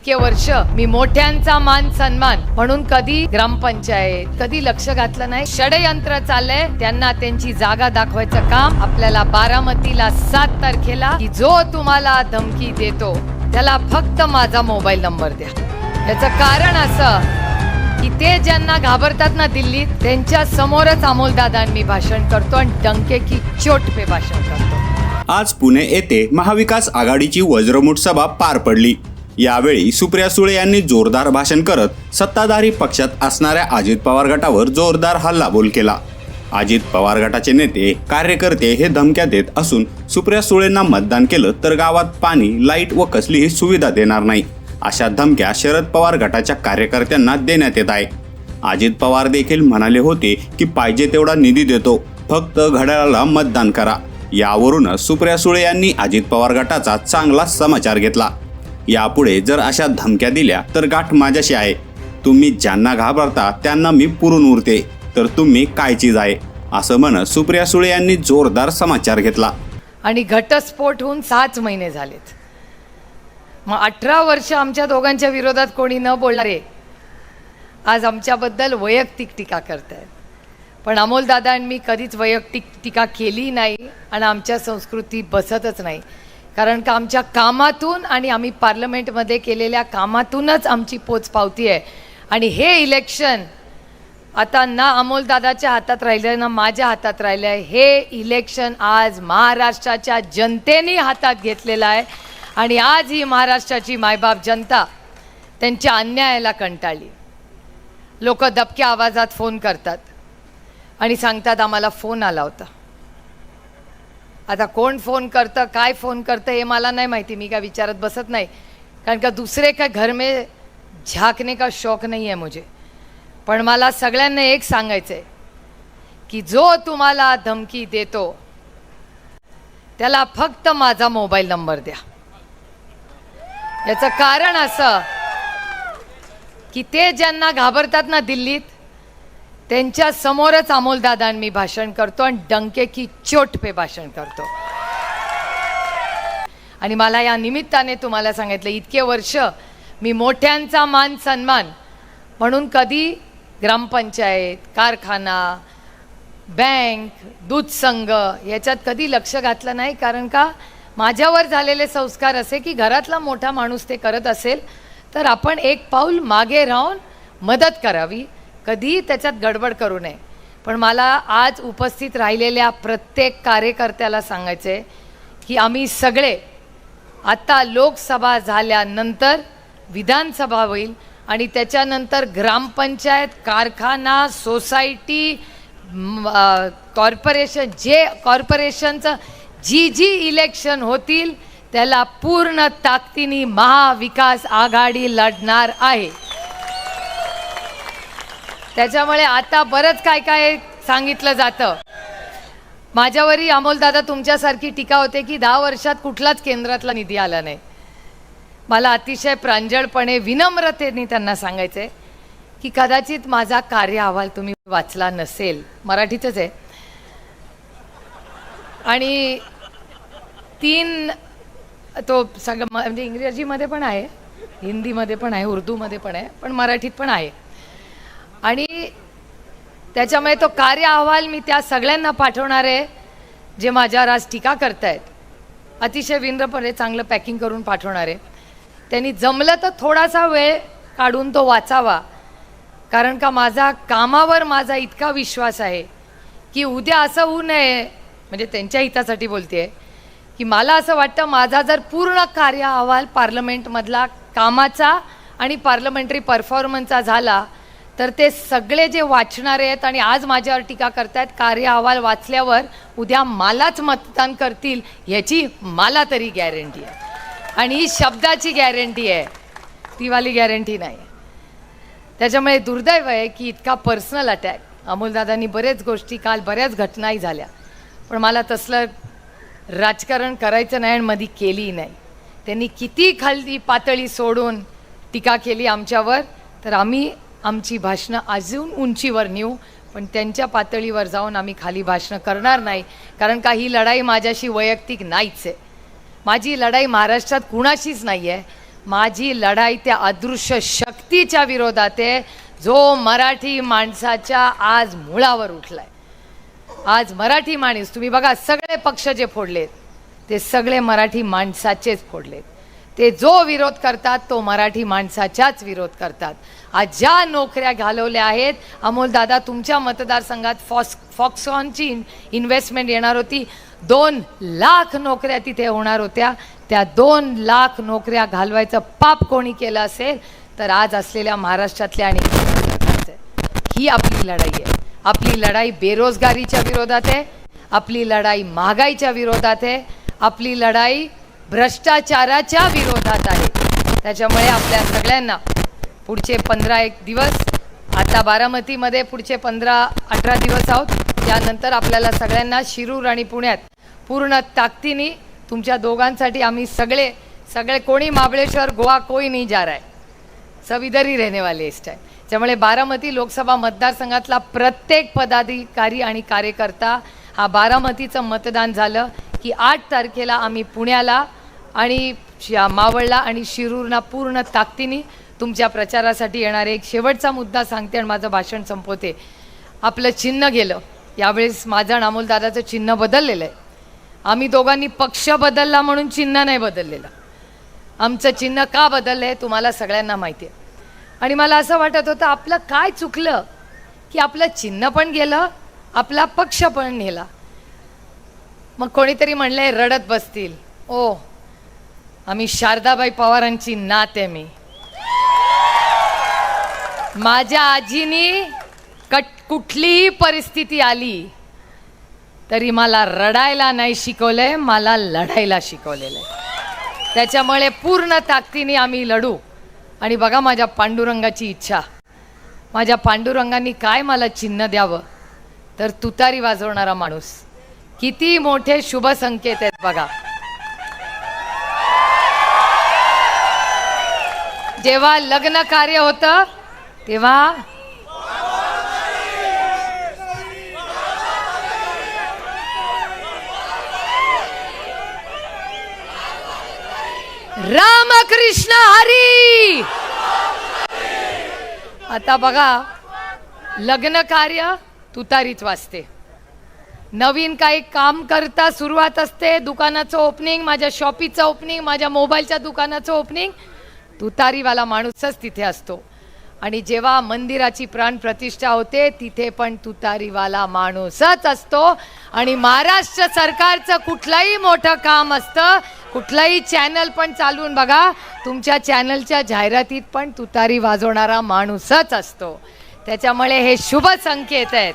इतके वर्ष मी मोठ्यांचा मान सन्मान म्हणून कधी ग्रामपंचायत कधी लक्ष घातलं नाही. षडयंत्र चाललंय. त्यांना त्यांची जागा दाखवायचं काम आपल्याला बारामतीला सात तारखेला की जो तुम्हाला धमकी देतो त्याला फक्त माझा मोबाईल नंबर द्या. याचं कारण असं की ते ज्यांना घाबरतात ना दिल्लीत त्यांच्या समोरच अमोलदादा मी भाषण करतो आणि डंके की चोट पे भाषण करतो. आज पुणे येथे महाविकास आघाडीची वज्रमुठ सभा पार पडली. यावेळी सुप्रिया सुळे यांनी जोरदार भाषण करत सत्ताधारी पक्षात असणाऱ्या अजित पवार गटावर जोरदार हल्लाबोल केला. अजित पवार गटाचे नेते कार्यकर्ते हे धमक्या देत असून सुप्रिया सुळेंना मतदान केलं तर गावात पाणी लाइट व कसलीही सुविधा देणार नाही. अशा धमक्या शरद पवार गटाच्या कार्यकर्त्यांना देण्यात येत आहे. अजित पवार देखील म्हणाले होते की पाहिजे तेवढा निधी देतो फक्त घड्याळाला मतदान करा. यावरूनच सुप्रिया सुळे यांनी अजित पवार गटाचा चांगला समाचार घेतला. यापुढे जर अशा धमक्या दिल्या तर गाठ माझ्याशी आहे. तुम्ही ज्यांना घाबरता त्यांना मी पुरून उरते. तर तुम्ही काय चीज आहे असं म्हणत सुप्रिया सुळे यांनी जोरदार समाचार घेतला. आणि घटस्फोट होऊन सहाच महिने झालेत. मग अठरा वर्ष आमच्या दोघांच्या विरोधात कोणी न बोलणारे आज आमच्याबद्दल वैयक्तिक टीका करतायत. पण अमोलदादा आणि मी कधीच वैयक्तिक टीका केली नाही आणि आमच्या संस्कृती बसतच नाही. कारण का आमच्या कामातून आणि आम्ही पार्लमेंटमध्ये केलेल्या कामातूनच आमची पोचपावती आहे आणि हे इलेक्शन आता ना अमोलदादाच्या हातात राहिलं आहे ना माझ्या हातात राहिलं आहे हे इलेक्शन आज महाराष्ट्राच्या जनतेने हातात घेतलेलं आहे. आणि आज ही महाराष्ट्राची मायबाप जनता त्यांच्या अन्यायाला कंटाळली. लोक दबक्या आवाजात फोन करतात. आणि सांगतात आम्हाला फोन आला होता. आता कोण फोन करतं काय फोन करतं हे मला नाही माहिती. मी काय विचारत बसत नाही. कारण का दुसरे काय घर में झाकने का शौक नाही आहे मुझे. पण मला सगळ्यांना एक सांगायचं आहे की जो तुम्हाला धमकी देतो त्याला फक्त माझा मोबाईल नंबर द्या. याचं कारण असं की ते ज्यांना घाबरतात ना दिल्लीत त्यांच्या समोरच अमोलदादा मी भाषण करतो आणि डंके की चोट पे भाषण करतो. आणि मला या निमित्ताने तुम्हाला सांगितलं इतके वर्ष मी मोठ्यांचा मान सन्मान म्हणून कधी ग्रामपंचायत कारखाना बँक दूध संघ याच्यात कधी लक्ष घातलं नाही. कारण का? माझ्यावर झालेले संस्कार असे की घरातला मोठा माणूस ते करत असेल तर आपण एक पाऊल मागे राहून मदत करावी. कधीही त्याच्यात गडबड करू नये. पण मला आज उपस्थित राहिलेल्या प्रत्येक कार्यकर्त्याला सांगायचे की आम्ही सगळे आता लोकसभा झाल्यानंतर विधानसभा होईल आणि त्याच्यानंतर ग्रामपंचायत कारखाना सोसायटी कॉर्पोरेशन जे कॉर्पोरेशनचं जी जी इलेक्शन होतील त्याला पूर्ण ताकदीने महाविकास आघाडी लढणार आहे. त्याच्यामुळे आता बरंच काय काय सांगितलं जातं. माझ्यावरही अमोलदादा तुमच्यासारखी टीका होते की दहा वर्षात कुठलाच केंद्रातला निधी आला नाही. मला अतिशय प्रांजळपणे विनम्रतेने त्यांना सांगायचं आहे की कदाचित माझा कार्य अहवाल तुम्ही वाचला नसेल. मराठीतच आहे. आणि तीन तो सगळं म्हणजे इंग्रजीमध्ये पण आहे हिंदीमध्ये पण आहे उर्दूमध्ये पण आहे पण मराठीत पण आहे. आणि त्याच्यामुळे तो कार्य अहवाल मी त्या सगळ्यांना पाठवणार आहे जे माझ्यावर आज टीका करतायत. अतिशय विनम्रपणे चांगलं पॅकिंग करून पाठवणार आहे. त्यांनी जमलं तर थोडासा वेळ काढून तो वाचावा कारण का माझा कामावर माझा इतका विश्वास आहे की उद्या असं होऊ नये म्हणजे त्यांच्या हितासाठी बोलते की मला असं वाटतं माझा जर पूर्ण कार्य अहवाल पार्लमेंटमधला कामाचा आणि पार्लमेंटरी परफॉर्मन्सचा झाला तर ते सगळे जे वाचणारे आहेत आणि आज माझ्यावर टीका करतायत कार्य अहवाल वाचल्यावर उद्या मलाच मतदान करतील ह्याची मला तरी गॅरंटी आहे. आणि ही शब्दाची गॅरंटी आहे. तीवाली गॅरंटी नाही. त्याच्यामुळे दुर्दैव आहे की इतका पर्सनल अटॅक अमोलदादांनी बरेच गोष्टी काल बऱ्याच घटनाही झाल्या. पण मला तसलं राजकारण करायचं नाही आणि मधी केली नाही. त्यांनी किती खालती पातळी सोडून टीका केली आमच्यावर तर आम्ही आमची भाषणं अजून उंचीवर नेऊ पण त्यांच्या पातळीवर जाऊन आम्ही खाली भाषणं करणार नाही कारण का ही लढाई माझ्याशी वैयक्तिक नाहीच आहे. माझी लढाई महाराष्ट्रात कुणाशीच नाही आहे माझी लढाई त्या अदृश्य शक्तीच्या विरोधात आहे जो मराठी माणसाच्या आज मुळावर उठलाय. आज मराठी माणूस तुम्ही बघा सगळे पक्ष जे फोडलेत ते सगळे मराठी माणसाचेच फोडलेत. ते जो विरोध करतात तो मराठी माणसाच्याच विरोध करतात. आज ज्या नोकऱ्या घालवल्या आहेत अमोल दादा तुमच्या मतदारसंघात फॉक्स फॉक्सॉनची इन्व्हेस्टमेंट येणार होती. दोन लाख नोकऱ्या तिथे होणार होत्या. त्या दोन लाख नोकऱ्या घालवायचं पाप कोणी केलं असेल तर आज असलेल्या महाराष्ट्रातल्या आणि ही आपली लढाई आहे. आपली लढाई बेरोजगारीच्या विरोधात आहे. आपली लढाई महागाईच्या विरोधात आहे. आपली लढाई भ्रष्टाचाराच्या विरोधात आहे. त्याच्यामुळे आपल्या सगळ्यांना पुढचे पंधरा एक दिवस आता बारामतीमध्ये पुढचे पंधरा अठरा दिवस आहोत. त्यानंतर आपल्याला सगळ्यांना शिरूर आणि पुण्यात पूर्ण ताकदीने तुमच्या दोघांसाठी आम्ही सगळे सगळे कोणी महाबळेश्वर गोवा कोई नाही जा रहा है. सब इधर ही रहने वाले इस टाइम त्यामुळे बारामती लोकसभा मतदारसंघातला प्रत्येक पदाधिकारी आणि कार्यकर्ता हा बारामतीचं मतदान झालं की आठ तारखेला आम्ही पुण्याला आणि मावळला आणि शिरूरला पूर्ण ताकदीने तुमच्या प्रचारासाठी येणारे एक शेवटचा मुद्दा सांगते आणि माझं भाषण संपवते. आपलं चिन्ह गेलं. यावेळेस माझं आणि अमोलदादाचं चिन्ह बदललेलं आहे. आम्ही दोघांनी पक्ष बदलला म्हणून चिन्ह नाही बदललेलं. आमचं चिन्ह का बदललं आहे तुम्हाला सगळ्यांना माहिती आहे. आणि मला असं वाटत होतं आपलं काय चुकलं की आपलं चिन्ह पण गेलं आपला पक्ष पण नेला. मग कोणीतरी म्हणलंय रडत बसतील. ओ आम्ही शारदाबाई पवारांची नात आहे मी. माझ्या आजीनी कट कुठलीही परिस्थिती आली तरी मला रडायला नाही शिकवलंय मला लढायला शिकवलेलं. आहे त्याच्यामुळे पूर्ण ताकदीने आम्ही लढू. आणि बघा माझ्या पांडुरंगाची इच्छा. माझ्या पांडुरंगांनी काय मला चिन्ह द्यावं? तर तुतारी वाजवणारा माणूस. किती मोठे शुभ संकेत आहेत बघा. जेव्हा लग्न कार्य होतं तेव्हा रामकृष्ण हरी! आता बघा लग्न कार्य तुतारीच वाजते. नवीन काही काम करता सुरुवात असते दुकानाचं ओपनिंग माझ्या शॉपीचं ओपनिंग माझ्या मोबाईलच्या दुकानाचं ओपनिंग तुतारीवाला माणूसच तिथे असतो. आणि जेव्हा मंदिराची प्राण प्रतिष्ठा होते तिथे पण तुतारीवाला माणूसच असतो. आणि महाराष्ट्र सरकारचं कुठलंही मोठं काम असतं कुठलंही चॅनल पण चालवून बघा तुमच्या चॅनलच्या जाहिरातीत पण तुतारी वाजवणारा माणूसच असतो. त्याच्यामुळे हे शुभ संकेत आहेत.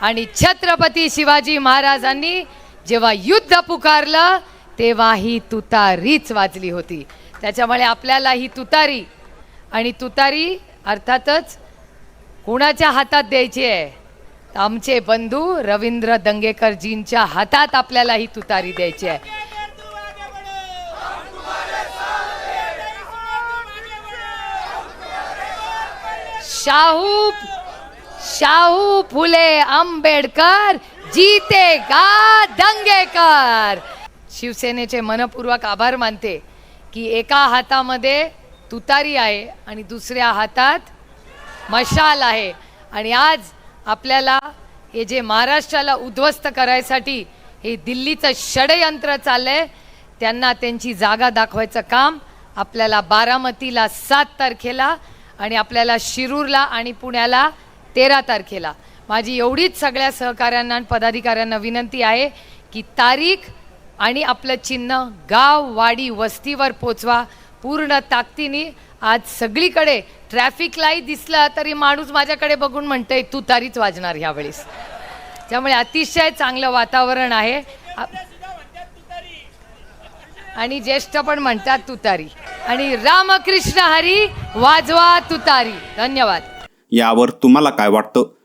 आणि छत्रपती शिवाजी महाराजांनी जेव्हा युद्ध पुकारलं तेव्हा ही तुतारीच वाजली होती. त्याच्यामुळे आपल्याला ही तुतारी. आणि तुतारी अर्थातच कुणाच्या हातात द्यायची आहे? तर आमचे बंधू रवींद्र दंगेकरजींच्या हातात आपल्याला ही तुतारी द्यायची आहे. शाहू शाहू फुले आंबेडकर जीते गा दंगेकर. शिवसेनेचे मनपूर्वक आभार मानते. की एका हातामध्ये तुतारी आहे आणि दुसऱ्या हातात मशाल आहे. आणि आज आपल्याला हे जे महाराष्ट्राला उद्ध्वस्त करायसाठी हे दिल्लीचं षडयंत्र चाललंय त्यांना त्यांची जागा दाखवायचं काम आपल्याला बारामतीला सात तारखेला आणि आपल्याला शिरूरला आणि पुण्याला तेरा तारखेला. माझी एवढीच सगळ्या सहकाऱ्यांना आणि पदाधिकाऱ्यांना विनंती आहे की तारीख आणि आपलं चिन्ह गाव वाडी वस्तीवर पोचवा. पूर्ण ताकदीने आज सगळीकडे ट्रॅफिक लाइट दिसला तरी माणूस माझ्याकडे बघून म्हणतंय तू तारीच वाजणार ह्यावेळेस. त्यामुळे अतिशय चांगलं वातावरण आहे. आणि ज्येष्ठ पण म्हणतात तुतारी आणि रामकृष्ण हरी वाजवा तुतारी धन्यवाद. यावर तुम्हाला काय वाटतं?